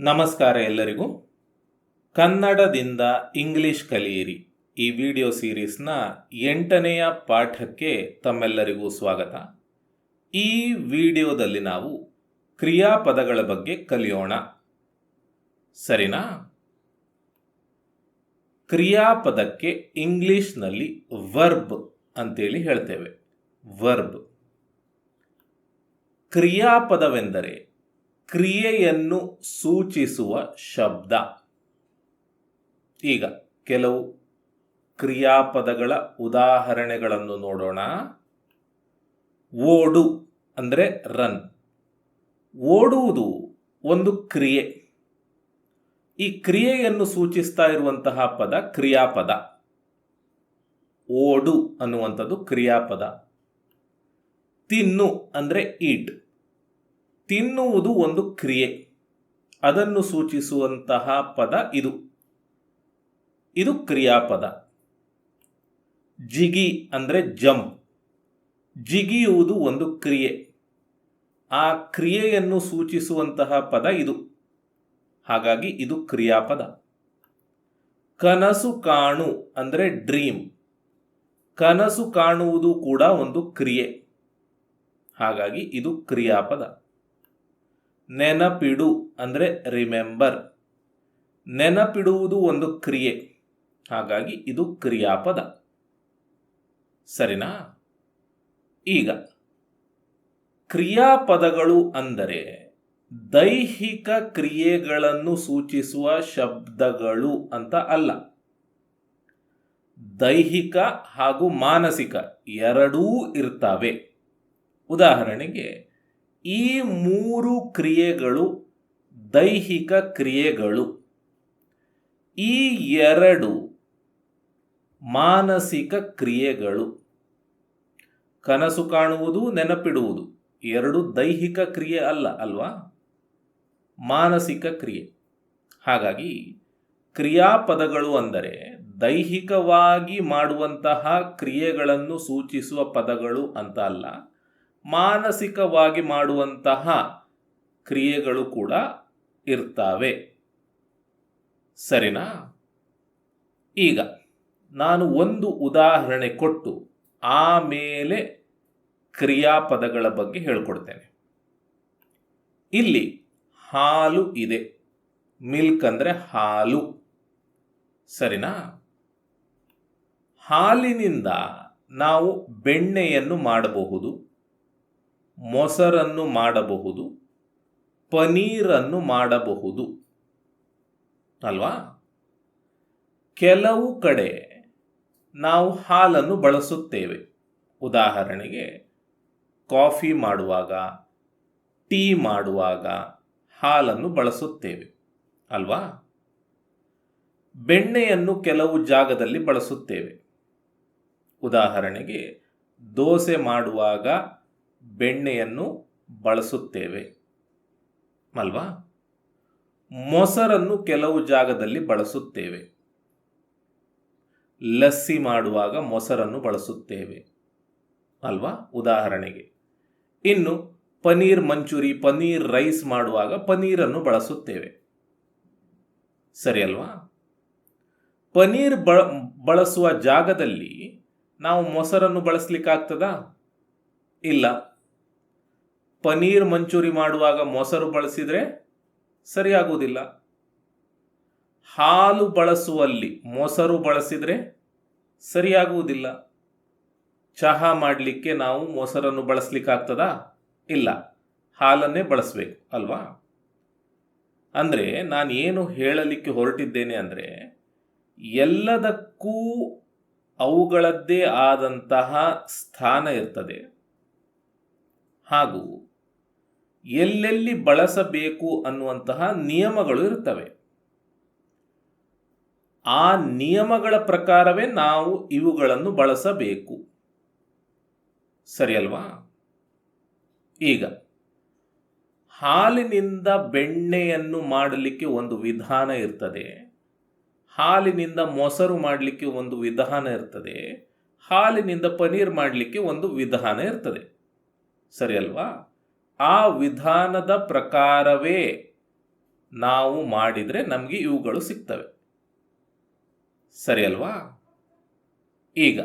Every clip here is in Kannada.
ನಮಸ್ಕಾರ ಎಲ್ಲರಿಗೂ. ಕನ್ನಡದಿಂದ ಇಂಗ್ಲಿಷ್ ಕಲಿಯಿರಿ. ಈ ವಿಡಿಯೋ ಸೀರೀಸ್ನ ಎಂಟನೆಯ ಪಾಠಕ್ಕೆ ತಮ್ಮೆಲ್ಲರಿಗೂ ಸ್ವಾಗತ. ಈ ವಿಡಿಯೋದಲ್ಲಿ ನಾವು ಕ್ರಿಯಾಪದಗಳ ಬಗ್ಗೆ ಕಲಿಯೋಣ. ಸರಿನಾ? ಕ್ರಿಯಾಪದಕ್ಕೆ ಇಂಗ್ಲಿಷ್ನಲ್ಲಿ ವರ್ಬ್ ಅಂತೇಳಿ ಹೇಳ್ತೇವೆ. ವರ್ಬ್ ಕ್ರಿಯಾಪದವೆಂದರೆ ಕ್ರಿಯೆಯನ್ನು ಸೂಚಿಸುವ ಶಬ್ದ. ಈಗ ಕೆಲವು ಕ್ರಿಯಾಪದಗಳ ಉದಾಹರಣೆಗಳನ್ನು ನೋಡೋಣ. ಓಡು ಅಂದರೆ ರನ್. ಓಡುವುದು ಒಂದು ಕ್ರಿಯೆ. ಈ ಕ್ರಿಯೆಯನ್ನು ಸೂಚಿಸ್ತಾ ಇರುವಂತಹ ಪದ ಕ್ರಿಯಾಪದ. ಓಡು ಅನ್ನುವಂಥದ್ದು ಕ್ರಿಯಾಪದ. ತಿನ್ನು ಅಂದರೆ ಈಟ್. ತಿನ್ನುವುದು ಒಂದು ಕ್ರಿಯೆ. ಅದನ್ನು ಸೂಚಿಸುವಂತಹ ಪದ ಇದು. ಇದು ಕ್ರಿಯಾಪದ. ಜಿಗಿ ಅಂದರೆ ಜಂಪ್ ಜಿಗಿಯುವುದು ಒಂದು ಕ್ರಿಯೆ. ಆ ಕ್ರಿಯೆಯನ್ನು ಸೂಚಿಸುವಂತಹ ಪದ ಇದು. ಹಾಗಾಗಿ ಇದು ಕ್ರಿಯಾಪದ. ಕನಸು ಕಾಣು ಅಂದರೆ ಡ್ರೀಮ್. ಕನಸು ಕಾಣುವುದು ಕೂಡ ಒಂದು ಕ್ರಿಯೆ. ಹಾಗಾಗಿ ಇದು ಕ್ರಿಯಾಪದ. ನೆನಪಿಡು ಅಂದರೆ ರಿಮೆಂಬರ್ ನೆನಪಿಡುವುದು ಒಂದು ಕ್ರಿಯೆ. ಹಾಗಾಗಿ ಇದು ಕ್ರಿಯಾಪದ. ಸರಿನಾ? ಈಗ ಕ್ರಿಯಾಪದಗಳು ಅಂದರೆ ದೈಹಿಕ ಕ್ರಿಯೆಗಳನ್ನು ಸೂಚಿಸುವ ಶಬ್ದಗಳು ಅಂತ ಅಲ್ಲ. ದೈಹಿಕ ಹಾಗೂ ಮಾನಸಿಕ ಎರಡೂ ಇರ್ತವೆ. ಉದಾಹರಣೆಗೆ ಈ ಮೂರು ಕ್ರಿಯೆಗಳು ದೈಹಿಕ ಕ್ರಿಯೆಗಳು. ಈ ಎರಡು ಮಾನಸಿಕ ಕ್ರಿಯೆಗಳು. ಕನಸು ಕಾಣುವುದು, ನೆನಪಿಡುವುದು. ಎರಡು ದೈಹಿಕ ಕ್ರಿಯೆ ಅಲ್ಲ, ಅಲ್ವಾ? ಮಾನಸಿಕ ಕ್ರಿಯೆ. ಹಾಗಾಗಿ ಕ್ರಿಯಾಪದಗಳು ಅಂದರೆ ದೈಹಿಕವಾಗಿ ಮಾಡುವಂತಹ ಕ್ರಿಯೆಗಳನ್ನು ಸೂಚಿಸುವ ಪದಗಳು ಅಂತ ಅಲ್ಲ. ಮಾನಸಿಕವಾಗಿ ಮಾಡುವಂತಹ ಕ್ರಿಯೆಗಳು ಕೂಡ ಇರ್ತವೆ. ಸರಿನಾ? ಈಗ ನಾನು ಒಂದು ಉದಾಹರಣೆ ಕೊಟ್ಟು ಆಮೇಲೆ ಕ್ರಿಯಾಪದಗಳ ಬಗ್ಗೆ ಹೇಳ್ಕೊಡ್ತೇನೆ. ಇಲ್ಲಿ ಹಾಲು ಇದೆ. ಮಿಲ್ಕ್ ಅಂದರೆ ಹಾಲು. ಸರಿನಾ? ಹಾಲಿನಿಂದ ನಾವು ಬೆಣ್ಣೆಯನ್ನು ಮಾಡಬಹುದು. ಮೊಸರನ್ನು ಮಾಡಬಹುದು, ಪನೀರನ್ನು ಮಾಡಬಹುದು. ಅಲ್ವಾ? ಕೆಲವು ಕಡೆ ನಾವು ಹಾಲನ್ನು ಬಳಸುತ್ತೇವೆ. ಉದಾಹರಣೆಗೆ, ಕಾಫಿ ಮಾಡುವಾಗ, ಟೀ ಮಾಡುವಾಗ ಹಾಲನ್ನು ಬಳಸುತ್ತೇವೆ. ಅಲ್ವಾ? ಬೆಣ್ಣೆಯನ್ನು ಕೆಲವು ಜಾಗದಲ್ಲಿ ಬಳಸುತ್ತೇವೆ. ಉದಾಹರಣೆಗೆ, ದೋಸೆ ಮಾಡುವಾಗ ಬೆಣ್ಣೆಯನ್ನು ಬಳಸುತ್ತೇವೆ. ಅಲ್ವಾ? ಮೊಸರನ್ನು ಕೆಲವು ಜಾಗದಲ್ಲಿ ಬಳಸುತ್ತೇವೆ. ಲಸ್ಸಿ ಮಾಡುವಾಗ ಮೊಸರನ್ನು ಬಳಸುತ್ತೇವೆ. ಅಲ್ವಾ? ಉದಾಹರಣೆಗೆ, ಇನ್ನು ಪನೀರ್ ಮಂಚೂರಿ, ಪನೀರ್ ರೈಸ್ ಮಾಡುವಾಗ ಪನೀರನ್ನು ಬಳಸುತ್ತೇವೆ. ಸರಿ ಅಲ್ವಾ? ಪನೀರ್ ಬಳ ಬಳಸುವ ಜಾಗದಲ್ಲಿ ನಾವು ಮೊಸರನ್ನು ಬಳಸಲಿಕ್ಕಾಗ್ತದಾ? ಇಲ್ಲ. ಪನೀರ್ ಮಂಚೂರಿ ಮಾಡುವಾಗ ಮೊಸರು ಬಳಸಿದರೆ ಸರಿಯಾಗುವುದಿಲ್ಲ. ಹಾಲು ಬಳಸುವಲ್ಲಿ ಮೊಸರು ಬಳಸಿದರೆ ಸರಿಯಾಗುವುದಿಲ್ಲ. ಚಹಾ ಮಾಡಲಿಕ್ಕೆ ನಾವು ಮೊಸರನ್ನು ಬಳಸಲಿಕ್ಕಾಗ್ತದಾ? ಇಲ್ಲ. ಹಾಲನ್ನೇ ಬಳಸಬೇಕು, ಅಲ್ವಾ? ಅಂದರೆ ನಾನು ಏನು ಹೇಳಲಿಕ್ಕೆ ಹೊರಟಿದ್ದೇನೆ ಅಂದರೆ, ಎಲ್ಲದಕ್ಕೂ ಅವುಗಳದ್ದೇ ಆದಂತಹ ಸ್ಥಾನ ಇರ್ತದೆ. ಹಾಗೂ ಎಲ್ಲೆಲ್ಲಿ ಬಳಸಬೇಕು ಅನ್ನುವಂತಹ ನಿಯಮಗಳು ಇರ್ತವೆ ಆ ನಿಯಮಗಳ ಪ್ರಕಾರವೇ ನಾವು ಇವುಗಳನ್ನು ಬಳಸಬೇಕು. ಸರಿಯಲ್ವಾ? ಈಗ, ಹಾಲಿನಿಂದ ಬೆಣ್ಣೆಯನ್ನು ಮಾಡಲಿಕ್ಕೆ ಒಂದು ವಿಧಾನ ಇರ್ತದೆ. ಹಾಲಿನಿಂದ ಮೊಸರು ಮಾಡಲಿಕ್ಕೆ ಒಂದು ವಿಧಾನ ಇರ್ತದೆ. ಹಾಲಿನಿಂದ ಪನೀರ್ ಮಾಡಲಿಕ್ಕೆ ಒಂದು ವಿಧಾನ ಇರ್ತದೆ. ಸರಿ ಅಲ್ವಾ ಆ ವಿಧಾನದ ಪ್ರಕಾರವೇ ನಾವು ಮಾಡಿದರೆ ನಮಗೆ ಇವುಗಳು ಸಿಗ್ತವೆ. ಸರಿ ಅಲ್ವಾ? ಈಗ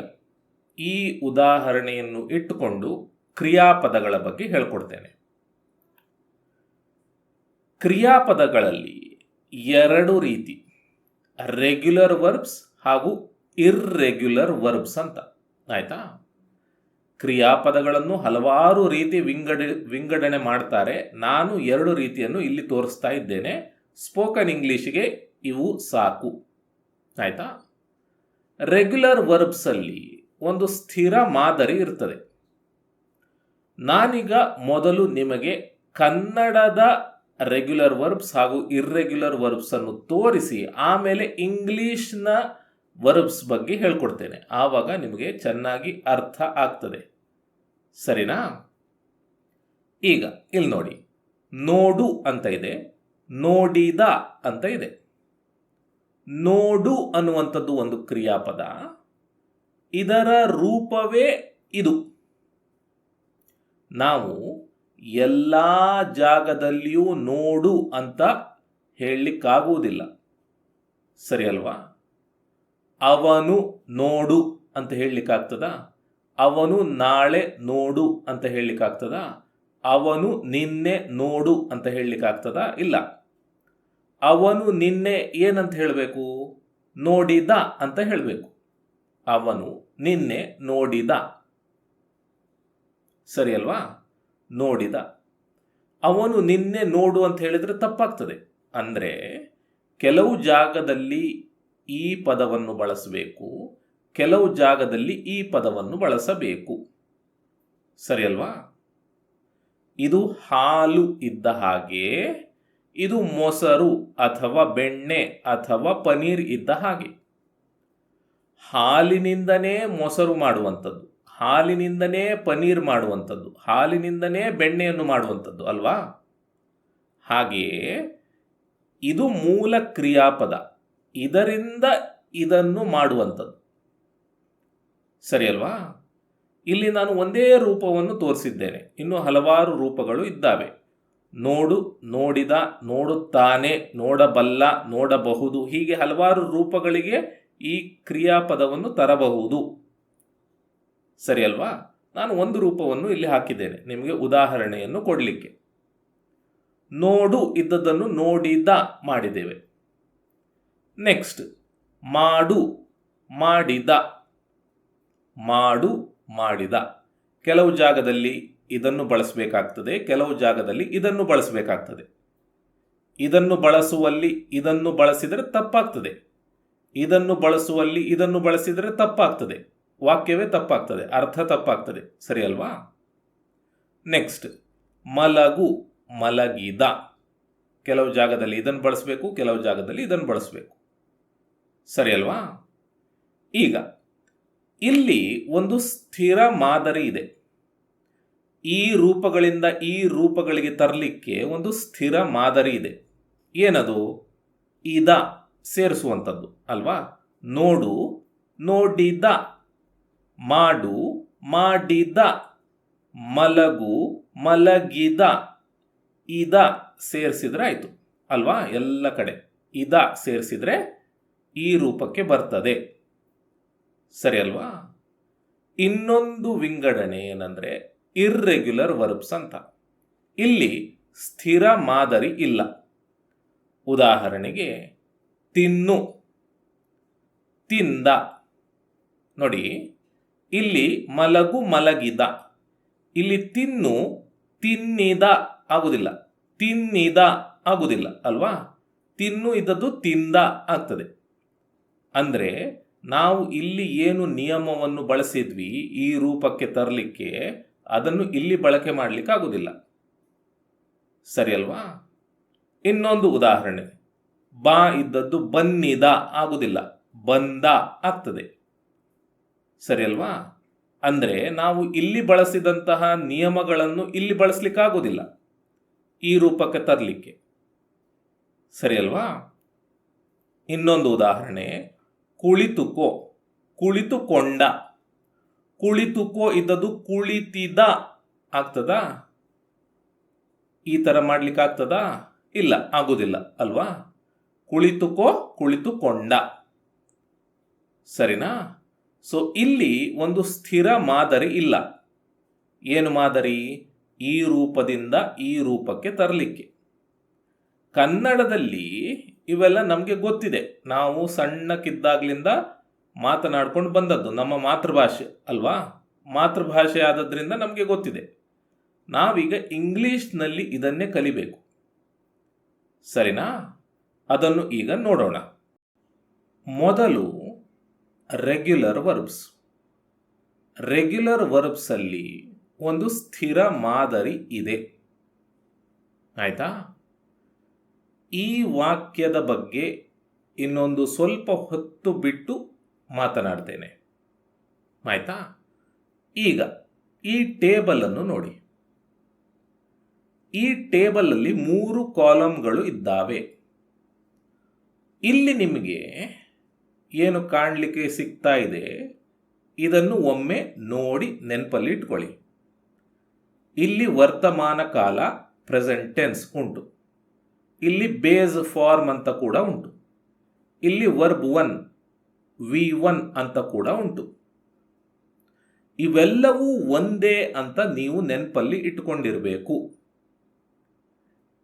ಈ ಉದಾಹರಣೆಯನ್ನು ಇಟ್ಟುಕೊಂಡು ಕ್ರಿಯಾಪದಗಳ ಬಗ್ಗೆ ಹೇಳ್ಕೊಡ್ತೇನೆ. ಕ್ರಿಯಾಪದಗಳಲ್ಲಿ ಎರಡು ರೀತಿ ರೆಗ್ಯುಲರ್ ವರ್ಬ್ಸ್ ಹಾಗೂ ಇರ್ರೆಗ್ಯುಲರ್ ವರ್ಬ್ಸ್ ಅಂತ. ಆಯ್ತಾ? ಕ್ರಿಯಾಪದಗಳನ್ನು ಹಲವಾರು ರೀತಿ ವಿಂಗಡ, ವಿಂಗಡಣೆ ಮಾಡ್ತಾರೆ. ನಾನು ಎರಡು ರೀತಿಯನ್ನು ಇಲ್ಲಿ ತೋರಿಸ್ತಾ ಇದ್ದೇನೆ. ಸ್ಪೋಕನ್ ಇಂಗ್ಲಿಷ್ಗೆ ಇವು ಸಾಕು. ಆಯಿತಾ? ರೆಗ್ಯುಲರ್ ವರ್ಬ್ಸಲ್ಲಿ ಒಂದು ಸ್ಥಿರ ಮಾದರಿ ಇರ್ತದೆ. ನಾನೀಗ ಮೊದಲು ನಿಮಗೆ ಕನ್ನಡದ ರೆಗ್ಯುಲರ್ ವರ್ಬ್ಸ್ ಹಾಗೂ ಇರ್ರೆಗ್ಯುಲರ್ ವರ್ಬ್ಸ್ ಅನ್ನು ತೋರಿಸಿ ಆಮೇಲೆ ಇಂಗ್ಲೀಷ್ನ ವರ್ಬ್ಸ್ ಬಗ್ಗೆ ಹೇಳ್ಕೊಡ್ತೇನೆ. ಆವಾಗ ನಿಮಗೆ ಚೆನ್ನಾಗಿ ಅರ್ಥ ಆಗ್ತದೆ. ಸರಿನಾ? ಈಗ, ಇಲ್ಲಿ ನೋಡಿ. ನೋಡು ಅಂತ ಇದೆ. ನೋಡಿದ ಅಂತ ಇದೆ. ನೋಡು ಅನ್ನುವಂಥದ್ದು ಒಂದು ಕ್ರಿಯಾಪದ. ಇದರ ರೂಪವೇ ಇದು. ನಾವು ಎಲ್ಲ ಜಾಗದಲ್ಲಿಯೂ ನೋಡು ಅಂತ ಹೇಳಲಿಕ್ಕಾಗುವುದಿಲ್ಲ. ಸರಿ ಅಲ್ವಾ? ಅವನು ನೋಡು ಅಂತ ಹೇಳಲಿಕ್ಕಾಗ್ತದ? ಅವನು ನಾಳೆ ನೋಡು ಅಂತ ಹೇಳಲಿಕ್ಕಾಗ್ತದ? ಅವನು ನಿನ್ನೆ ನೋಡು ಅಂತ ಹೇಳಲಿಕ್ಕಾಗ್ತದ? ಇಲ್ಲ. ಅವನು ನಿನ್ನೆ ಏನಂತ ಹೇಳಬೇಕು? ನೋಡಿದ ಅಂತ ಹೇಳಬೇಕು. ಅವನು ನಿನ್ನೆ ನೋಡಿದ. ಸರಿ ಅಲ್ವಾ? ನೋಡಿದ. ಅವನು ನಿನ್ನೆ ನೋಡು ಅಂತ ಹೇಳಿದರೆ ತಪ್ಪಾಗ್ತದೆ. ಅಂದರೆ ಕೆಲವು ಜಾಗದಲ್ಲಿ ಈ ಪದವನ್ನು ಬಳಸಬೇಕು. ಕೆಲವು ಜಾಗದಲ್ಲಿ ಈ ಪದವನ್ನು ಬಳಸಬೇಕು. ಸರಿ ಅಲ್ವಾ ಇದು ಹಾಲು ಇದ್ದ ಹಾಗೆ, ಇದು ಮೊಸರು ಅಥವಾ ಬೆಣ್ಣೆ ಅಥವಾ ಪನೀರ್ ಇದ್ದ ಹಾಗೆ. ಹಾಲಿನಿಂದನೇ ಮೊಸರು ಮಾಡುವಂಥದ್ದು, ಹಾಲಿನಿಂದನೇ ಪನೀರ್ ಮಾಡುವಂಥದ್ದು, ಹಾಲಿನಿಂದನೇ ಬೆಣ್ಣೆಯನ್ನು ಮಾಡುವಂಥದ್ದು ಅಲ್ವಾ? ಹಾಗೆಯೇ ಇದು ಮೂಲ ಕ್ರಿಯಾಪದ, ಇದರಿಂದ ಇದನ್ನು ಮಾಡುವಂಥದ್ದು. ಸರಿ ಅಲ್ವಾ? ಇಲ್ಲಿ ನಾನು ಒಂದೇ ರೂಪವನ್ನು ತೋರಿಸಿದ್ದೇನೆ. ಇನ್ನು ಹಲವಾರು ರೂಪಗಳು ಇದ್ದಾವೆ. ನೋಡು, ನೋಡಿದ, ನೋಡುತ್ತಾನೆ, ನೋಡಬಲ್ಲ, ನೋಡಬಹುದು ಹೀಗೆ ಹಲವಾರು ರೂಪಗಳಿಗೆ ಈ ಕ್ರಿಯಾಪದವನ್ನು ತರಬಹುದು. ಸರಿ ಅಲ್ವಾ? ನಾನು ಒಂದು ರೂಪವನ್ನು ಇಲ್ಲಿ ಹಾಕಿದ್ದೇನೆ. ನಿಮಗೆ ಉದಾಹರಣೆಯನ್ನು ಕೊಡಲಿಕ್ಕೆ. ನೋಡು ಇದ್ದದನ್ನು ನೋಡಿದ ಮಾಡಿದ್ದೇವೆ. ನೆಕ್ಸ್ಟ್ ಮಾಡು, ಮಾಡಿದ. ಮಾಡು, ಮಾಡಿದ. ಕೆಲವು ಜಾಗದಲ್ಲಿ ಇದನ್ನು ಬಳಸಬೇಕಾಗ್ತದೆ, ಕೆಲವು ಜಾಗದಲ್ಲಿ ಇದನ್ನು ಬಳಸಬೇಕಾಗ್ತದೆ. ಇದನ್ನು ಬಳಸುವಲ್ಲಿ ಇದನ್ನು ಬಳಸಿದರೆ ತಪ್ಪಾಗ್ತದೆ. ಇದನ್ನು ಬಳಸುವಲ್ಲಿ ಇದನ್ನು ಬಳಸಿದರೆ ತಪ್ಪಾಗ್ತದೆ. ವಾಕ್ಯವೇ ತಪ್ಪಾಗ್ತದೆ, ಅರ್ಥ ತಪ್ಪಾಗ್ತದೆ. ಸರಿ ಅಲ್ವಾ? ನೆಕ್ಸ್ಟ್ ಮಲಗು, ಮಲಗಿದ. ಕೆಲವು ಜಾಗದಲ್ಲಿ ಇದನ್ನು ಬಳಸಬೇಕು, ಕೆಲವು ಜಾಗದಲ್ಲಿ ಇದನ್ನು ಬಳಸಬೇಕು. ಸರಿ ಅಲ್ವಾ? ಈಗ ಇಲ್ಲಿ ಒಂದು ಸ್ಥಿರ ಮಾದರಿ ಇದೆ. ಈ ರೂಪಗಳಿಂದ ಈ ರೂಪಗಳಿಗೆ ತರಲಿಕ್ಕೆ ಒಂದು ಸ್ಥಿರ ಮಾದರಿ ಇದೆ. ಏನದು? ಇದ ಸೇರಿಸುವಂಥದ್ದು ಅಲ್ವಾ? ನೋಡು, ನೋಡಿದ, ಮಾಡು, ಮಾಡಿದ, ಮಲಗು, ಮಲಗಿದ, ಇದ ಸೇರಿಸಿದ್ರೆ ಆಯಿತು, ಅಲ್ವಾ? ಎಲ್ಲ ಕಡೆ ಇದ ಸೇರಿಸಿದ್ರೆ ಈ ರೂಪಕ್ಕೆ ಬರ್ತದೆ. ಸರಿ ಅಲ್ವಾ? ಇನ್ನೊಂದು ವಿಂಗಡಣೆ ಏನಂದರೆ ಇರ್ರೆಗ್ಯುಲರ್ ವರ್ಬ್ಸ್ ಅಂತ. ಇಲ್ಲಿ ಸ್ಥಿರ ಮಾದರಿ ಇಲ್ಲ. ಉದಾಹರಣೆಗೆ ತಿನ್ನು, ತಿಂದ. ನೋಡಿ, ಇಲ್ಲಿ ಮಲಗು ಮಲಗಿದ. ಇಲ್ಲಿ ತಿನ್ನು, ತಿನ್ನಿದ ಆಗುದಿಲ್ಲ. ತಿನ್ನಿದ ಆಗುದಿಲ್ಲ ಅಲ್ವಾ? ತಿನ್ನು ಇದ್ದದ್ದು ತಿಂದ ಆಗ್ತದೆ. ಅಂದರೆ ನಾವು ಇಲ್ಲಿ ಏನು ನಿಯಮವನ್ನು ಬಳಸಿದ್ವಿ ಈ ರೂಪಕ್ಕೆ ತರಲಿಕ್ಕೆ ಅದನ್ನು ಇಲ್ಲಿ ಬಳಕೆ ಮಾಡಲಿಕ್ಕೆ ಆಗುವುದಿಲ್ಲ ಸರಿ ಅಲ್ವಾ? ಇನ್ನೊಂದು ಉದಾಹರಣೆ. ಬಾ ಇದ್ದದ್ದು ಬನ್ನಿದ ಆಗುವುದಿಲ್ಲ ಬಂದ ಆಗ್ತದೆ. ಸರಿ ಅಲ್ವಾ? ಅಂದರೆ ನಾವು ಇಲ್ಲಿ ಬಳಸಿದಂತಹ ನಿಯಮಗಳನ್ನು ಇಲ್ಲಿ ಬಳಸಲಿಕ್ಕಾಗೋದಿಲ್ಲ ಈ ರೂಪಕ್ಕೆ ತರಲಿಕ್ಕೆ. ಸರಿ ಅಲ್ವಾ? ಇನ್ನೊಂದು ಉದಾಹರಣೆ. ಕುಳಿತುಕೋ, ಕುಳಿತುಕೊಂಡ. ಕುಳಿತುಕೋ ಇದ್ದದ್ದು ಕುಳಿತಿದ ಆಗ್ತದಾ? ಈ ಥರ ಮಾಡ್ಲಿಕ್ಕೆ ಆಗ್ತದಾ? ಇಲ್ಲ ಆಗುವುದಿಲ್ಲ ಅಲ್ವಾ? ಕುಳಿತುಕೋ, ಕುಳಿತುಕೊಂಡ. ಸರಿನಾ? ಸೊ ಇಲ್ಲಿ ಒಂದು ಸ್ಥಿರ ಮಾದರಿ ಇಲ್ಲ. ಏನು ಮಾದರಿ? ಈ ರೂಪದಿಂದ ಈ ರೂಪಕ್ಕೆ ತರಲಿಕ್ಕೆ. ಕನ್ನಡದಲ್ಲಿ ಇವೆಲ್ಲ ನಮಗೆ ಗೊತ್ತಿದೆ. ನಾವು ಸಣ್ಣಕ್ಕಿದ್ದಾಗ್ಲಿಂದ ಮಾತನಾಡ್ಕೊಂಡು ಬಂದದ್ದು ನಮ್ಮ ಮಾತೃಭಾಷೆ, ಅಲ್ವಾ? ಮಾತೃಭಾಷೆ ಆದದ್ರಿಂದ ನಮಗೆ ಗೊತ್ತಿದೆ. ನಾವೀಗ ಇಂಗ್ಲೀಷ್ನಲ್ಲಿ ಇದನ್ನೇ ಕಲಿಬೇಕು. ಸರಿನಾ? ಅದನ್ನು ಈಗ ನೋಡೋಣ. ಮೊದಲು ರೆಗ್ಯುಲರ್ ವರ್ಬ್ಸ್ ರೆಗ್ಯುಲರ್ ವರ್ಬ್ಸಲ್ಲಿ ಒಂದು ಸ್ಥಿರ ಮಾದರಿ ಇದೆ. ಆಯ್ತಾ? ಈ ವಾಕ್ಯದ ಬಗ್ಗೆ ಇನ್ನೊಂದು ಸ್ವಲ್ಪ ಹೊತ್ತು ಬಿಟ್ಟು ಮಾತನಾಡ್ತೇನೆ. ಆಯ್ತಾ? ಈಗ ಈ ಟೇಬಲನ್ನು ನೋಡಿ. ಈ ಟೇಬಲಲ್ಲಿ ಮೂರು ಕಾಲಮ್ಗಳು ಇದ್ದಾವೆ. ಇಲ್ಲಿ ನಿಮಗೆ ಏನು ಕಾಣಲಿಕ್ಕೆ ಸಿಗ್ತಾ ಇದೆ? ಇದನ್ನು ಒಮ್ಮೆ ನೋಡಿ ನೆನಪಲ್ಲಿ ಇಟ್ಕೊಳ್ಳಿ ಇಲ್ಲಿ ವರ್ತಮಾನ ಕಾಲ ಪ್ರೆಸೆಂಟೆನ್ಸ್ ಉಂಟು. ಇಲ್ಲಿ ಬೇಸ್ ಫಾರ್ಮ್ ಅಂತ ಕೂಡ ಉಂಟು. ಇಲ್ಲಿ ವರ್ಬ್ ಒನ್, ವಿ ಒನ್ ಅಂತ ಕೂಡ ಉಂಟು. ಇವೆಲ್ಲವೂ ಒಂದೇ ಅಂತ ನೀವು ನೆನಪಲ್ಲಿ ಇಟ್ಕೊಂಡಿರಬೇಕು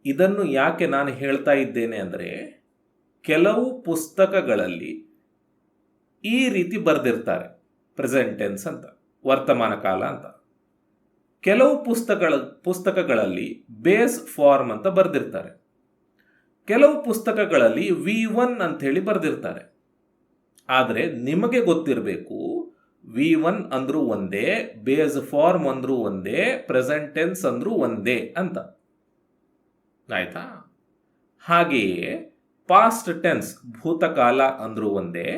ಇದನ್ನು ಯಾಕೆ ನಾನು ಹೇಳ್ತಾ ಇದ್ದೇನೆ ಅಂದರೆ, ಕೆಲವು ಪುಸ್ತಕಗಳಲ್ಲಿ ಈ ರೀತಿ ಬರೆದಿರ್ತಾರೆ ಪ್ರೆಸೆಂಟ್ ಟೆನ್ಸ್ ಅಂತ, ವರ್ತಮಾನ ಕಾಲ ಅಂತ. ಕೆಲವು ಪುಸ್ತಕಗಳ, ಪುಸ್ತಕಗಳಲ್ಲಿ ಬೇಸ್ ಫಾರ್ಮ್ ಅಂತ ಬರೆದಿರ್ತಾರೆ. ಕೆಲವು ಪುಸ್ತಕಗಳಲ್ಲಿ ವಿ ಒನ್ ಅಂಥೇಳಿ ಬರೆದಿರ್ತಾರೆ. ಆದರೆ ನಿಮಗೆ ಗೊತ್ತಿರಬೇಕು ವಿ ಒನ್ ಅಂದರೂ ಒಂದೇ ಬೇಸ್ ಫಾರ್ಮ್ ಅಂದರೂ ಒಂದೇ ಪ್ರೆಸೆಂಟ್ ಟೆನ್ಸ್ ಅಂದ್ರೂ ಒಂದೇ ಅಂತ. ಆಯಿತಾ? ಹಾಗೆಯೇ ಪಾಸ್ಟ್ ಟೆನ್ಸ್ ಭೂತಕಾಲ ಅಂದರೂ ಒಂದೇ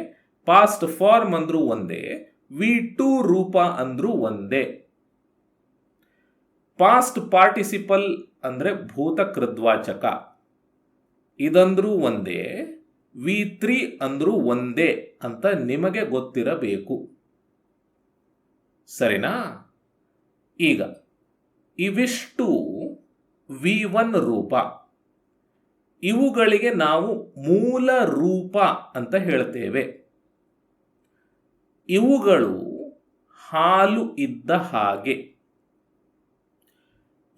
ಪಾಸ್ಟ್ ಫಾರ್ಮ್ ಅಂದರೂ ಒಂದೇ ವಿ ಟು ರೂಪ ಅಂದರೂ ಒಂದೇ. ಪಾಸ್ಟ್ ಪಾರ್ಟಿಸಿಪಲ್ ಅಂದರೆ ಭೂತ ಕೃದ್ವಾಚಕ ಇದಂದ್ರೂ ಒಂದೇ, ವಿ ತ್ರೀ ಅಂದರೂ ಒಂದೇ ಅಂತ ನಿಮಗೆ ಗೊತ್ತಿರಬೇಕು. ಸರಿನಾ? ಈಗ, ಇವಿಷ್ಟು ವಿ ಒನ್ ರೂಪ. ಇವುಗಳಿಗೆ ನಾವು ಮೂಲ ರೂಪ ಅಂತ ಹೇಳ್ತೇವೆ. ಇವುಗಳು ಹಾಲು ಇದ್ದ ಹಾಗೆ.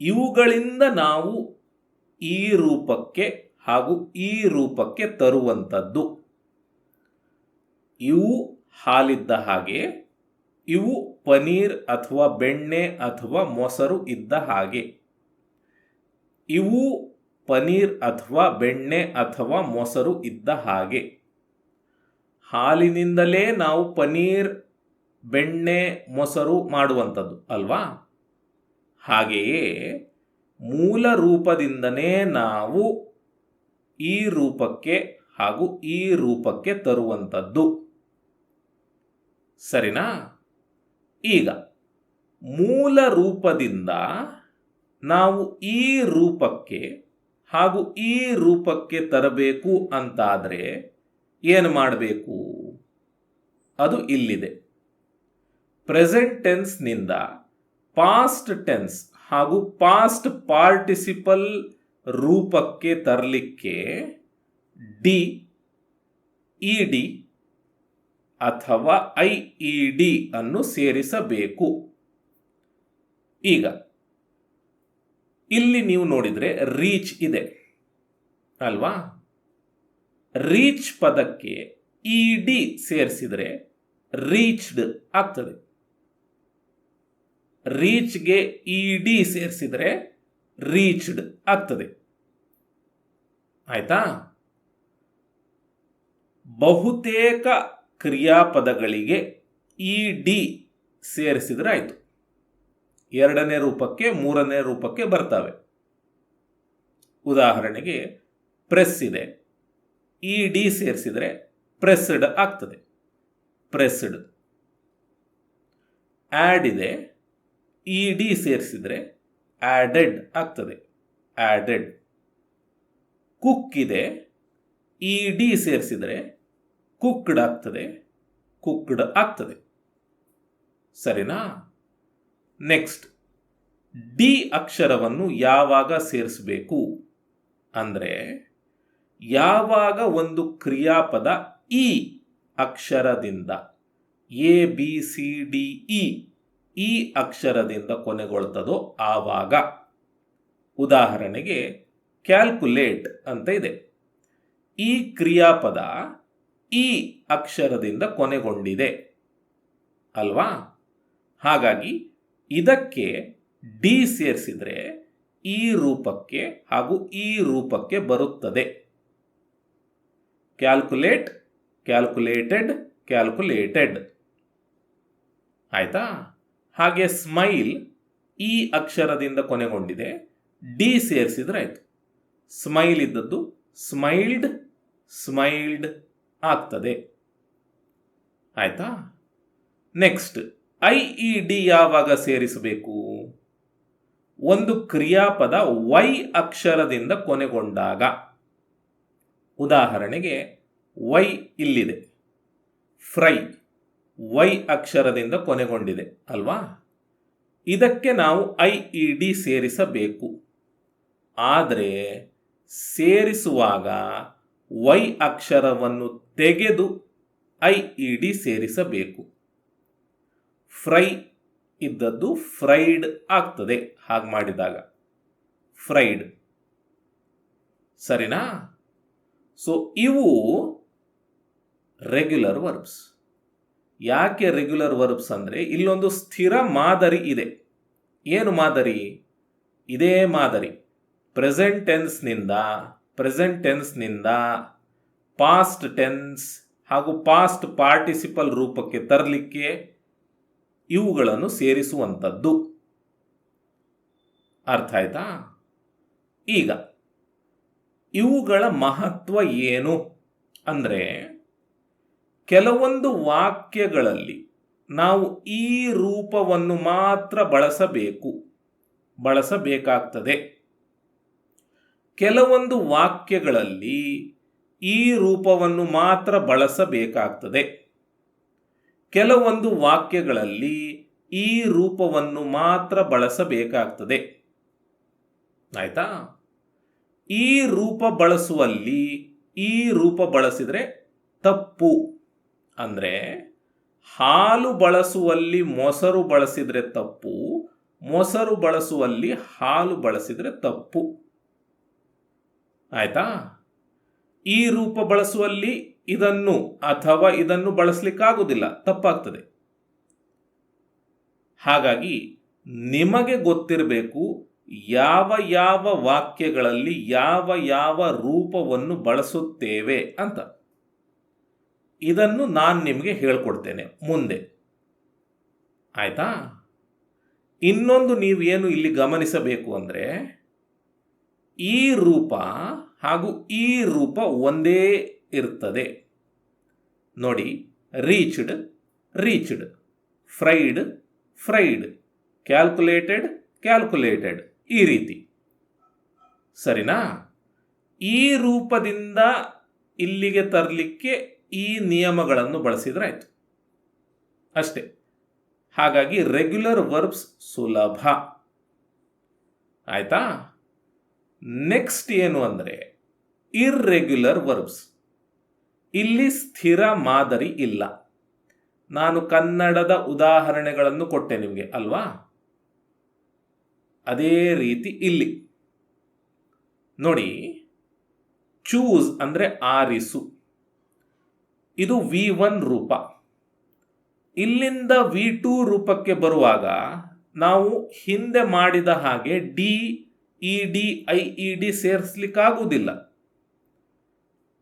ಇವುಗಳಿಂದ ನಾವು ಈ ರೂಪಕ್ಕೆ ಹಾಗೂ ಈ ರೂಪಕ್ಕೆ ತರುವಂಥದ್ದು. ಇವು ಹಾಲಿದ್ದ ಹಾಗೆ, ಇವು ಪನೀರ್ ಅಥವಾ ಬೆಣ್ಣೆ ಅಥವಾ ಮೊಸರು ಇದ್ದ ಹಾಗೆ. ಇವು ಪನೀರ್ ಅಥವಾ ಬೆಣ್ಣೆ ಅಥವಾ ಮೊಸರು ಇದ್ದ ಹಾಗೆ. ಹಾಲಿನಿಂದಲೇ ನಾವು ಪನೀರ್, ಬೆಣ್ಣೆ, ಮೊಸರು ಮಾಡುವಂಥದ್ದು ಅಲ್ವಾ? ಹಾಗೆಯೇ ಮೂಲ ರೂಪದಿಂದನೇ ನಾವು ಈ ರೂಪಕ್ಕೆ ಹಾಗೂ ಈ ರೂಪಕ್ಕೆ ತರುವಂಥದ್ದು. ಸರಿನಾ? ಈಗ ಮೂಲ ರೂಪದಿಂದ ನಾವು ಈ ರೂಪಕ್ಕೆ ಹಾಗೂ ಈ ರೂಪಕ್ಕೆ ತರಬೇಕು ಅಂತಾದರೆ ಏನು ಮಾಡಬೇಕು? ಅದು ಇಲ್ಲಿದೆ. ಪ್ರೆಸೆಂಟ್ ಟೆನ್ಸ್ನಿಂದ ಪಾಸ್ಟ್ ಟೆನ್ಸ್ ಹಾಗೂ ಪಾಸ್ಟ್ ಪಾರ್ಟಿಸಿಪಲ್ ರೂಪಕ್ಕೆ ತರಲಿಕ್ಕೆ ಡಿ, ಇ ಡಿ ಅಥವಾ ಐ ಇ ಡಿ ಅನ್ನು ಸೇರಿಸಬೇಕು. ಈಗ, ಇಲ್ಲಿ ನೀವು ನೋಡಿದರೆ ರೀಚ್ ಇದೆ, ಅಲ್ವಾ? ರೀಚ್ ಪದಕ್ಕೆ ಇ ಡಿ ಸೇರಿಸಿದರೆ ರೀಚ್ಡ್ ಆಗ್ತದೆ. ರೀಚ್ಗೆ ಇ ಡಿ ಸೇರಿಸಿದರೆ ರೀಚ್ಡ್ ಆಗ್ತದೆ. ಆಯ್ತಾ? ಬಹುತೇಕ ಕ್ರಿಯಾಪದಗಳಿಗೆ ಇ ಡಿ ಸೇರಿಸಿದ್ರೆ ಆಯಿತು ಎರಡನೇ ರೂಪಕ್ಕೆ, ಮೂರನೇ ರೂಪಕ್ಕೆ ಬರ್ತವೆ. ಉದಾಹರಣೆಗೆ, ಪ್ರೆಸ್ ಇದೆ. ಇ ಡಿ ಸೇರಿಸಿದರೆ ಪ್ರೆಸ್ಡ್ ಆಗ್ತದೆ. ಪ್ರೆಸ್ಡ್. ಆ್ಯಡ್ ಇದೆ. ಇ ಡಿ ಸೇರಿಸಿದರೆ ಆ್ಯಡೆಡ್ ಆಗ್ತದೆ. ಆ್ಯಡೆಡ್ ಕುಕ್ ಇದೆ. ಇ ಡಿ ಸೇರಿಸಿದರೆ ಕುಕ್ಡ್ ಆಗ್ತದೆ. ಕುಕ್ಡ್ ಆಗ್ತದೆ. ಸರಿನಾ? ನೆಕ್ಸ್ಟ್ ಡಿ ಅಕ್ಷರವನ್ನು ಯಾವಾಗ ಸೇರಿಸಬೇಕು? ಅಂದರೆ ಯಾವಾಗ ಒಂದು ಕ್ರಿಯಾಪದ ಇ ಅಕ್ಷರದಿಂದ A B C D E ಈ ಅಕ್ಷರದಿಂದ ಕೊನೆಗೊಳ್ತದೋ ಆವಾಗ ಉದಾಹರಣೆಗೆ ಕ್ಯಾಲ್ಕುಲೇಟ್ ಅಂತ ಇದೆ. ಈ ಕ್ರಿಯಾಪದ ಈ ಅಕ್ಷರದಿಂದ ಕೊನೆಗೊಂಡಿದೆ ಅಲ್ವಾ? ಹಾಗಾಗಿ ಇದಕ್ಕೆ ಡಿ ಸೇರಿಸಿದರೆ ಈ ರೂಪಕ್ಕೆ ಹಾಗೂ ಈ ರೂಪಕ್ಕೆ ಬರುತ್ತದೆ. Calculate, calculated calculated. ಆಯ್ತಾ? ಹಾಗೆ ಸ್ಮೈಲ್ ಈ ಅಕ್ಷರದಿಂದ ಕೊನೆಗೊಂಡಿದೆ. ಡಿ ಸೇರಿಸಿದ್ರೆ ಆಯ್ತು. ಸ್ಮೈಲ್ ಇದ್ದದ್ದು ಸ್ಮೈಲ್ಡ್ ಸ್ಮೈಲ್ಡ್ ಆಗ್ತದೆ. ಆಯ್ತಾ? ನೆಕ್ಸ್ಟ್, ಐ ಇ ಡಿ ಯಾವಾಗ ಸೇರಿಸಬೇಕು? ಒಂದು ಕ್ರಿಯಾಪದ ವೈ ಅಕ್ಷರದಿಂದ ಕೊನೆಗೊಂಡಾಗ. ಉದಾಹರಣೆಗೆ ವೈ ಇಲ್ಲಿದೆ. ಫ್ರೈ. ವೈ ಅಕ್ಷರದಿಂದ ಕೊನೆಗೊಂಡಿದೆ, ಅಲ್ವಾ? ಇದಕ್ಕೆ ನಾವು ಐ ಇ ಡಿ ಸೇರಿಸಬೇಕು. ಆದರೆ ಸೇರಿಸುವಾಗ ವೈ ಅಕ್ಷರವನ್ನು ತೆಗೆದು ಐ ಇ ಡಿ ಸೇರಿಸಬೇಕು. ಫ್ರೈ ಇದ್ದದ್ದು ಫ್ರೈಡ್ ಆಗ್ತದೆ, ಹಾಗೆ ಮಾಡಿದಾಗ. ಫ್ರೈಡ್. ಸರಿನಾ? ಸೊ ಇವು ರೆಗ್ಯುಲರ್ ವರ್ಬ್ಸ್ ಯಾಕೆ ರೆಗ್ಯುಲರ್ ವರ್ಬ್ಸ್ ಅಂದರೆ ಇಲ್ಲೊಂದು ಸ್ಥಿರ ಮಾದರಿ ಇದೆ. ಏನು ಮಾದರಿ? ಇದೇ ಮಾದರಿ. ಪ್ರೆಸೆಂಟ್ ಟೆನ್ಸ್ನಿಂದ ಪ್ರೆಸೆಂಟ್ ಟೆನ್ಸ್ನಿಂದ ಪಾಸ್ಟ್ ಟೆನ್ಸ್ ಹಾಗೂ ಪಾಸ್ಟ್ ಪಾರ್ಟಿಸಿಪಲ್ ರೂಪಕ್ಕೆ ತರಲಿಕ್ಕೆ ಇವುಗಳನ್ನು ಸೇರಿಸುವಂಥದ್ದು. ಅರ್ಥ ಆಯ್ತಾ? ಈಗ ಇವುಗಳ ಮಹತ್ವ ಏನು? ಅಂದರೆ ಕೆಲವೊಂದು ವಾಕ್ಯಗಳಲ್ಲಿ ನಾವು ಈ ರೂಪವನ್ನು ಮಾತ್ರ ಬಳಸಬೇಕು. ಬಳಸಬೇಕಾಗ್ತದೆ. ಕೆಲವೊಂದು ವಾಕ್ಯಗಳಲ್ಲಿ ಈ ರೂಪವನ್ನು ಮಾತ್ರ ಬಳಸಬೇಕಾಗ್ತದೆ. ಕೆಲವೊಂದು ವಾಕ್ಯಗಳಲ್ಲಿ ಈ ರೂಪವನ್ನು ಮಾತ್ರ ಬಳಸಬೇಕಾಗ್ತದೆ. ಆಯಿತಾ? ಈ ರೂಪ ಬಳಸುವಲ್ಲಿ ಈ ರೂಪ ಬಳಸಿದರೆ ತಪ್ಪು. ಅಂದರೆ ಹಾಲು ಬಳಸುವಲ್ಲಿ ಮೊಸರು ಬಳಸಿದರೆ ತಪ್ಪು, ಮೊಸರು ಬಳಸುವಲ್ಲಿ ಹಾಲು ಬಳಸಿದರೆ ತಪ್ಪು. ಆಯ್ತಾ? ಈ ರೂಪ ಬಳಸುವಲ್ಲಿ ಇದನ್ನು ಅಥವಾ ಇದನ್ನು ಬಳಸಲಿಕ್ಕಾಗುವುದಿಲ್ಲ ತಪ್ಪಾಗ್ತದೆ. ಹಾಗಾಗಿ ನಿಮಗೆ ಗೊತ್ತಿರಬೇಕು ಯಾವ ಯಾವ ವಾಕ್ಯಗಳಲ್ಲಿ ಯಾವ ಯಾವ ರೂಪವನ್ನು ಬಳಸುತ್ತೇವೆ ಅಂತ. ಇದನ್ನು ನಾನು ನಿಮಗೆ ಹೇಳ್ಕೊಡ್ತೇನೆ, ಮುಂದೆ. ಆಯಿತಾ? ಇನ್ನೊಂದು ನೀವೇನು ಇಲ್ಲಿ ಗಮನಿಸಬೇಕು ಅಂದರೆ, ಈ ರೂಪ ಹಾಗೂ ಈ ರೂಪ ಒಂದೇ ಇರ್ತದೆ. ನೋಡಿ reached reached fried fried calculated calculated ಈ ರೀತಿ. ಸರಿನಾ? ಈ ರೂಪದಿಂದ ಇಲ್ಲಿಗೆ ತರಲಿಕ್ಕೆ ಈ ನಿಯಮಗಳನ್ನು ಬಳಸಿದ್ರೆ ಆಯ್ತು ಅಷ್ಟೇ. ಹಾಗಾಗಿ ರೆಗ್ಯುಲರ್ ವರ್ಬ್ಸ್ ಸುಲಭ. ಆಯ್ತಾ? ನೆಕ್ಸ್ಟ್ ಏನು ಅಂದರೆ ಇರ್ರೆಗ್ಯುಲರ್ ವರ್ಬ್ಸ್ ಇಲ್ಲಿ ಸ್ಥಿರ ಮಾದರಿ ಇಲ್ಲ. ನಾನು ಕನ್ನಡದ ಉದಾಹರಣೆಗಳನ್ನು ಕೊಟ್ಟೆ ನಿಮಗೆ, ಅಲ್ವಾ? ಅದೇ ರೀತಿ ಇಲ್ಲಿ. ನೋಡಿ ಚೂಸ್ ಅಂದರೆ ಆರಿಸು. ಇದು ವಿ ಒನ್ ರೂಪ. ಇಲ್ಲಿಂದ ವಿ ಟೂ ರೂಪಕ್ಕೆ ಬರುವಾಗ ನಾವು ಹಿಂದೆ ಮಾಡಿದ ಹಾಗೆ D E D I E D ಸೇರಿಸ್ಲಿಕ್ಕಾಗುವುದಿಲ್ಲ.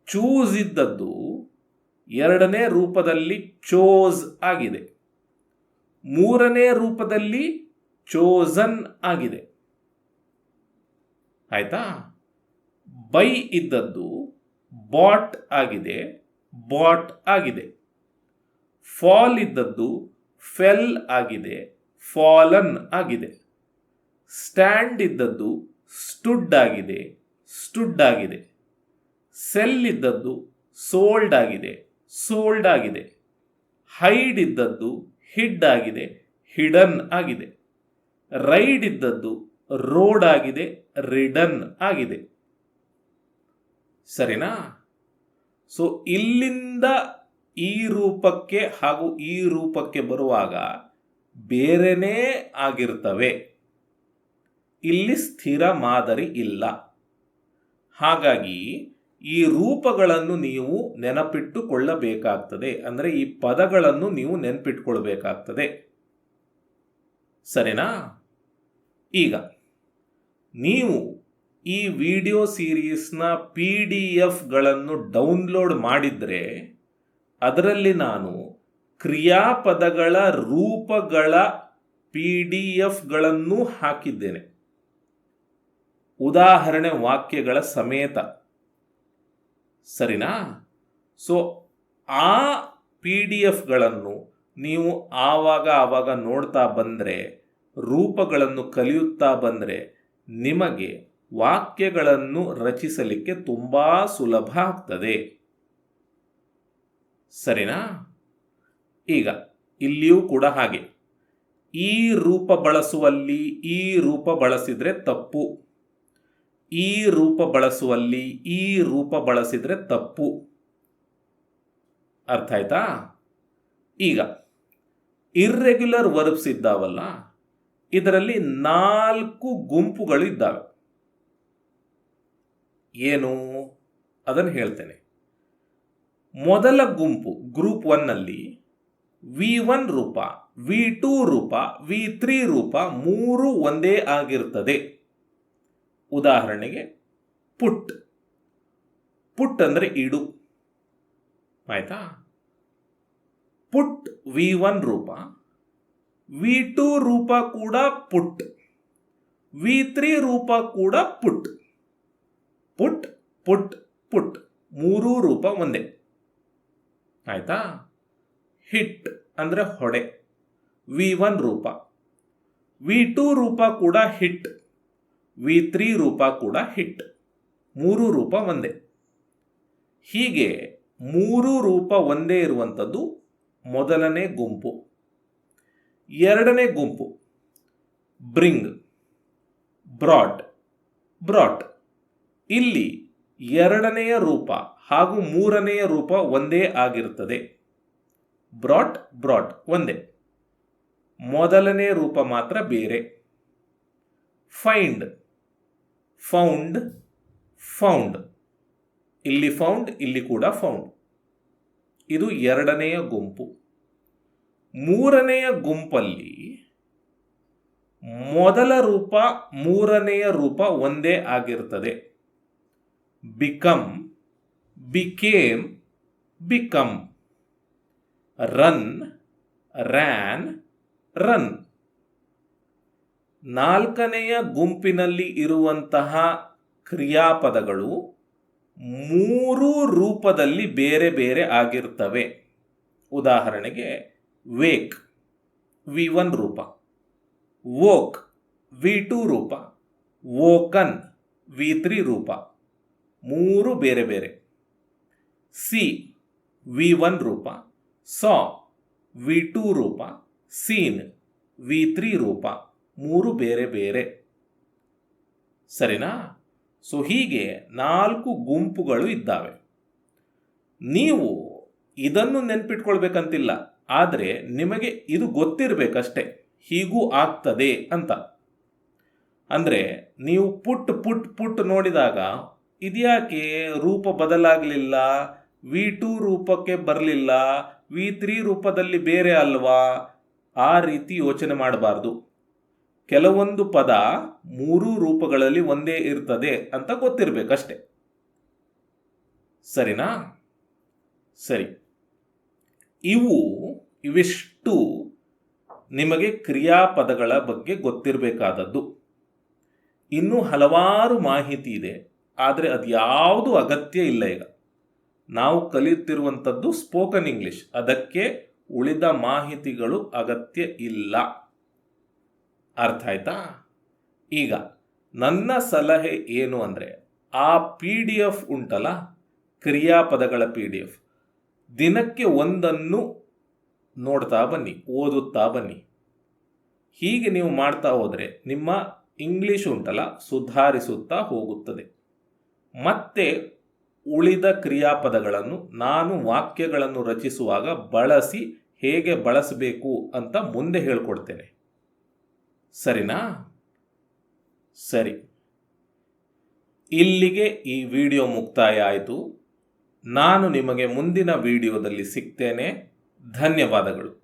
Choose ಇದ್ದದ್ದು ಎರಡನೇ ರೂಪದಲ್ಲಿ ಚೋಸ್ ಆಗಿದೆ. ಮೂರನೇ ರೂಪದಲ್ಲಿ ಚೋಸನ್ ಆಗಿದೆ. ಆಯ್ತಾ? ಬೈ ಇದ್ದದ್ದು ಬಾಟ್ ಆಗಿದೆ. ಬಾಟ್ ಆಗಿದೆ. ಫಾಲ್ ಇದ್ದದ್ದು ಫೆಲ್ ಆಗಿದೆ, ಫಾಲನ್ ಆಗಿದೆ. ಸ್ಟ್ಯಾಂಡ್ ಇದ್ದದ್ದು ಸ್ಟುಡ್ ಆಗಿದೆ ಸ್ಟುಡ್ ಆಗಿದೆ. ಸೆಲ್ ಇದ್ದದ್ದು ಸೋಲ್ಡ್ ಆಗಿದೆ ಸೋಲ್ಡ್ ಆಗಿದೆ. ಹೈಡ್ ಇದ್ದದ್ದು ಹಿಡ್ ಆಗಿದೆ, ಹಿಡನ್ ಆಗಿದೆ. ರೈಡ್ ಇದ್ದದ್ದು ರೋಡ್ ಆಗಿದೆ, ರಿಡನ್ ಆಗಿದೆ. ಸರಿನಾ? ಸೊ ಇಲ್ಲಿಂದ ಈ ರೂಪಕ್ಕೆ ಹಾಗೂ ಈ ರೂಪಕ್ಕೆ ಬರುವಾಗ ಬೇರೆನೇ ಆಗಿರ್ತವೆ. ಇಲ್ಲಿ ಸ್ಥಿರ ಮಾದರಿ ಇಲ್ಲ. ಹಾಗಾಗಿ ಈ ರೂಪಗಳನ್ನು ನೀವು ನೆನಪಿಟ್ಟುಕೊಳ್ಳಬೇಕಾಗ್ತದೆ. ಅಂದರೆ ಈ ಪದಗಳನ್ನು ನೀವು ನೆನಪಿಟ್ಕೊಳ್ಬೇಕಾಗ್ತದೆ. ಸರಿನಾ? ಈಗ, ನೀವು ಈ ವಿಡಿಯೋ ಸೀರೀಸ್ನ ಪಿ ಡಿ ಎಫ್ಗಳನ್ನು ಡೌನ್ಲೋಡ್ ಮಾಡಿದರೆ ಅದರಲ್ಲಿ ನಾನು ಕ್ರಿಯಾಪದಗಳ ರೂಪಗಳ ಪಿ ಡಿ ಎಫ್ಗಳನ್ನು ಹಾಕಿದ್ದೇನೆ. ಉದಾಹರಣೆ ವಾಕ್ಯಗಳ ಸಮೇತ. ಸರಿನಾ? ಸೊ, ಆ ಪಿ ಡಿ ಎಫ್ಗಳನ್ನು ನೀವು ಆವಾಗ ಆವಾಗ ನೋಡ್ತಾ ಬಂದರೆ, ರೂಪಗಳನ್ನು ಕಲಿಯುತ್ತಾ ಬಂದರೆ ನಿಮಗೆ ವಾಕ್ಯಗಳನ್ನು ರಚಿಸಲಿಕ್ಕೆ ತುಂಬ ಸುಲಭ ಆಗ್ತದೆ. ಸರಿನಾ? ಈಗ, ಇಲ್ಲಿಯೂ ಕೂಡ ಹಾಗೆ. ಈ ರೂಪ ಬಳಸುವಲ್ಲಿ ಈ ರೂಪ ಬಳಸಿದರೆ ತಪ್ಪು. ಈ ರೂಪ ಬಳಸುವಲ್ಲಿ ಈ ರೂಪ ಬಳಸಿದರೆ ತಪ್ಪು. ಅರ್ಥ ಆಯ್ತಾ? ಈಗ ಇರ್ರೆಗ್ಯುಲರ್ ವರ್ಬ್ಸ್ ಇದ್ದಾವಲ್ಲ, ಇದರಲ್ಲಿ ನಾಲ್ಕು ಗುಂಪುಗಳು ಇದ್ದಾವೆ ಏನು ಅದನ್ನು ಹೇಳ್ತೇನೆ. ಮೊದಲ ಗುಂಪು ಗ್ರೂಪ್ ಒನ್ನಲ್ಲಿ ವಿ ಒನ್ ರೂಪ, ವಿ ಟೂ ರೂಪ, ವಿ ತ್ರೀ ರೂಪ ಮೂರು ಒಂದೇ ಆಗಿರ್ತದೆ. ಉದಾಹರಣೆಗೆ ಪುಟ್. ಪುಟ್ ಅಂದರೆ ಇಡು ಆಯ್ತಾ? ಪುಟ್ ವಿ ಒನ್ ರೂಪ, ವಿ ಟೂ ರೂಪ ಕೂಡ ಪುಟ್, ವಿ ತ್ರೀ ರೂಪ ಕೂಡ ಪುಟ್. ಪುಟ್ ಪುಟ್ ಪುಟ್. ಮೂರೂ ರೂಪ ಒಂದೇ. ಆಯಿತಾ? ಹಿಟ್ ಅಂದರೆ ಹೊಡೆ. ವಿ ಒನ್ ರೂಪ. ವಿ ಟೂ ರೂಪ ಕೂಡ ಹಿಟ್. ವಿ ತ್ರೀ ರೂಪ ಕೂಡ ಹಿಟ್. ಮೂರು ರೂಪ ಒಂದೇ. ಹೀಗೆ ಮೂರು ರೂಪ ಒಂದೇ ಇರುವಂಥದ್ದು ಮೊದಲನೇ ಗುಂಪು. ಎರಡನೇ ಗುಂಪು. ಬ್ರಿಂಗ್. ಬ್ರಾಡ್. ಬ್ರಾಟ್. ಇಲ್ಲಿ ಎರಡನೆಯ ರೂಪ ಹಾಗೂ ಮೂರನೆಯ ರೂಪ ಒಂದೇ ಆಗಿರುತ್ತದೆ. ಬ್ರಾಟ್ ಬ್ರಾಟ್ ಒಂದೇ. ಮೊದಲನೇ ರೂಪ ಮಾತ್ರ ಬೇರೆ. Find, found found. ಇಲ್ಲಿ ಫೌಂಡ್, ಇಲ್ಲಿ ಕೂಡ ಫೌಂಡ್. ಇದು ಎರಡನೆಯ ಗುಂಪು. ಮೂರನೆಯ ಗುಂಪಲ್ಲಿ ಮೊದಲ ರೂಪ, ಮೂರನೆಯ ರೂಪ ಒಂದೇ ಆಗಿರ್ತದೆ become became become run ran run ನಾಲ್ಕನೆಯ ಗುಂಪಿನಲ್ಲಿ ಇರುವಂತಹ ಕ್ರಿಯಾಪದಗಳು ಮೂರು ರೂಪದಲ್ಲಿ ಬೇರೆ ಬೇರೆ ಆಗಿರ್ತವೆ. ಉದಾಹರಣೆಗೆ ವೇಕ್ ವಿ ಒನ್ ರೂಪ. ವೋಕ್ ವಿ ಟೂ ರೂಪ. ವೋಕನ್ ವಿ ತ್ರೀ ರೂಪ. ಮೂರು ಬೇರೆ ಬೇರೆ. ಸಿ, ವಿ ಒನ್ ರೂಪ. ಸಾ, ವಿ ಟೂ ರೂಪ. ಸೀನ್, ವಿ ತ್ರೀ ರೂಪ. ಮೂರು ಬೇರೆ ಬೇರೆ. ಸರಿನಾ? ಸೊ, ಹೀಗೆ ನಾಲ್ಕು ಗುಂಪುಗಳು ಇದ್ದಾವೆ. ನೀವು ಇದನ್ನು ನೆನ್ಪಿಟ್ಕೊಳ್ಬೇಕಂತಿಲ್ಲ, ಆದರೆ ನಿಮಗೆ ಇದು ಗೊತ್ತಿರಬೇಕಷ್ಟೆ. ಹೀಗೂ ಆಗ್ತದೆ ಅಂತ. ಅಂದರೆ, ನೀವು ಪುಟ್ ಪುಟ್ ಪುಟ್ ನೋಡಿದಾಗ ಇದ್ಯಾಕೆ ರೂಪ ಬದಲಾಗಲಿಲ್ಲ? ವಿ ಟೂ ರೂಪಕ್ಕೆ ಬರಲಿಲ್ಲ ವಿ ತ್ರೀ ರೂಪದಲ್ಲಿ ಬೇರೆ ಅಲ್ವಾ? ಆ ರೀತಿ ಯೋಚನೆ ಮಾಡಬಾರ್ದು. ಕೆಲವೊಂದು ಪದ ಮೂರೂ ರೂಪಗಳಲ್ಲಿ ಒಂದೇ ಇರ್ತದೆ ಅಂತ ಗೊತ್ತಿರಬೇಕಷ್ಟೆ. ಸರಿನಾ? ಸರಿ. ಇವು ಇವಿಷ್ಟು ನಿಮಗೆ ಕ್ರಿಯಾಪದಗಳ ಬಗ್ಗೆ ಗೊತ್ತಿರಬೇಕಾದದ್ದು. ಇನ್ನೂ ಹಲವಾರು ಮಾಹಿತಿ ಇದೆ. ಆದರೆ ಅದು ಯಾವುದು ಅಗತ್ಯ ಇಲ್ಲ ಈಗ. ನಾವು ಕಲಿಯುತ್ತಿರುವಂಥದ್ದು ಸ್ಪೋಕನ್ ಇಂಗ್ಲಿಷ್ ಅದಕ್ಕೆ ಉಳಿದ ಮಾಹಿತಿಗಳು ಅಗತ್ಯ ಇಲ್ಲ. ಅರ್ಥ ಆಯ್ತಾ? ಈಗ ನನ್ನ ಸಲಹೆ ಏನು ಅಂದರೆ, ಆ ಪಿ ಡಿ ಎಫ್ ಉಂಟಲ್ಲ, ಕ್ರಿಯಾಪದಗಳ ಪಿ ಡಿ ಎಫ್ ದಿನಕ್ಕೆ ಒಂದನ್ನು ನೋಡ್ತಾ ಬನ್ನಿ, ಓದುತ್ತಾ ಬನ್ನಿ. ಹೀಗೆ ನೀವು ಮಾಡ್ತಾ ಹೋದರೆ ನಿಮ್ಮ ಇಂಗ್ಲಿಷ್ ಉಂಟಲ್ಲ, ಸುಧಾರಿಸುತ್ತಾ ಹೋಗುತ್ತದೆ. ಮತ್ತೆ ಉಳಿದ ಕ್ರಿಯಾಪದಗಳನ್ನು ನಾನು ವಾಕ್ಯಗಳನ್ನು ರಚಿಸುವಾಗ ಬಳಸಿ ಹೇಗೆ ಬಳಸಬೇಕು ಅಂತ ಮುಂದೆ ಹೇಳ್ಕೊಡ್ತೇನೆ. ಸರಿನಾ? ಸರಿ. ಇಲ್ಲಿಗೆ ಈ ವಿಡಿಯೋ ಮುಕ್ತಾಯ ಆಯಿತು. ನಾನು ನಿಮಗೆ ಮುಂದಿನ ವಿಡಿಯೋದಲ್ಲಿ ಸಿಗ್ತೇನೆ. ಧನ್ಯವಾದಗಳು.